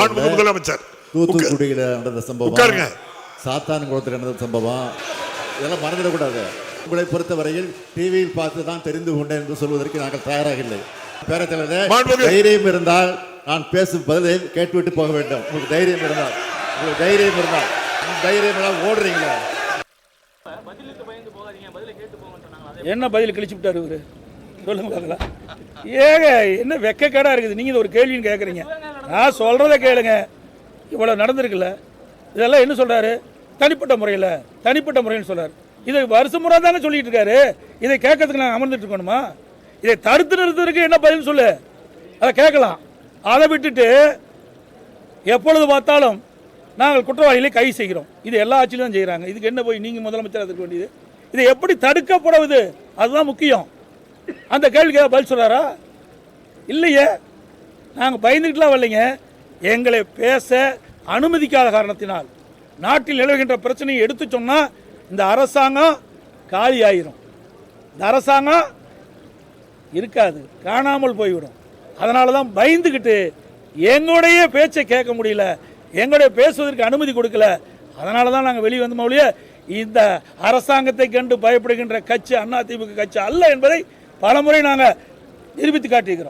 மாண்புமிகு முதலமைச்சர். தூத்துக்குடியில் நடந்த சம்பவம். உட்காருங்க. சாத்தான் குளத்தில் நடந்த சம்பவம். இதெல்லாம் மறந்துடக்கூடாது. உங்களை பொறுத்தவரையில் டிவியில் பார்த்து தான் தெரிந்து கொண்டேன் என்று சொல்வதற்கு நாங்கள் தயாராக இல்லை. பேரத்தலைவரே தைரியம் இருந்தால் நான் பேசும் பதிலை கேட்டுவிட்டு போக வேண்டும். உங்களுக்கு தைரியம் இருந்தால். உங்களுக்கு தைரியம் இருந்தால். தைரியம் எல்லாம் ஓடுறீங்களா. என்ன பதில் கிழிச்சு விட்டாரு இவரு? சொல்லுங்க பார்க்கலாம் ஏங்க என்ன வெக்கக்கேடா இருக்குது? நீங்க ஒரு கேள்வின்னு கேட்குறீங்க நான் சொல்கிறத கேளுங்க. இவ்வளோ நடந்திருக்குல்ல. இதெல்லாம் என்ன சொல்கிறாரு தனிப்பட்ட முறையில் தனிப்பட்ட முறைன்னு சொல்கிறார் இதை வருஷ முறை தானே சொல்லிட்டு இருக்காரு. இதை கேட்கறதுக்கு நான் அமர்ந்துட்டு இருக்கணுமா? இதை தடுத்து நிறுத்துறதுக்கு என்ன பதில் சொல்லு? அதை கேட்கலாம். அதை விட்டுட்டு எப்பொழுது பார்த்தாலும் நாங்கள் குற்றவாளிகளை கை செய்கிறோம். இது எல்லா ஆட்சியிலும் தான் செய்கிறாங்க. இதுக்கு என்ன போய் நீங்கள் முதலமைச்சராக இருக்க வேண்டியது? இது எப்படி தடுக்கப்படுவது? அதுதான் முக்கியம். அந்த கேள்விக்கு பதில் சொல்கிறாரா இல்லையே. நாங்கள் பயந்துக்கிட்டுலாம் வரலைங்க. எங்களை பேச அனுமதிக்காத காரணத்தினால் நாட்டில் நிலவுகின்ற பிரச்சனையை எடுத்து சொன்னால் இந்த அரசாங்கம் காலியாயிரும். இந்த அரசாங்கம் இருக்காது காணாமல் போய்விடும். அதனால தான் பயந்துக்கிட்டு எங்களுடைய பேச்சை கேட்க முடியல எங்களுடைய பேசுவதற்கு அனுமதி கொடுக்கல. அதனால தான் நாங்கள் வெளியே வந்தோம் ஒழிய இந்த அரசாங்கத்தை கண்டு பயப்படுகின்ற கட்சி அதிமுக கட்சி அல்ல என்பதை பலமுறை நாங்கள் நிரூபித்து காட்டியிருக்கிறோம்.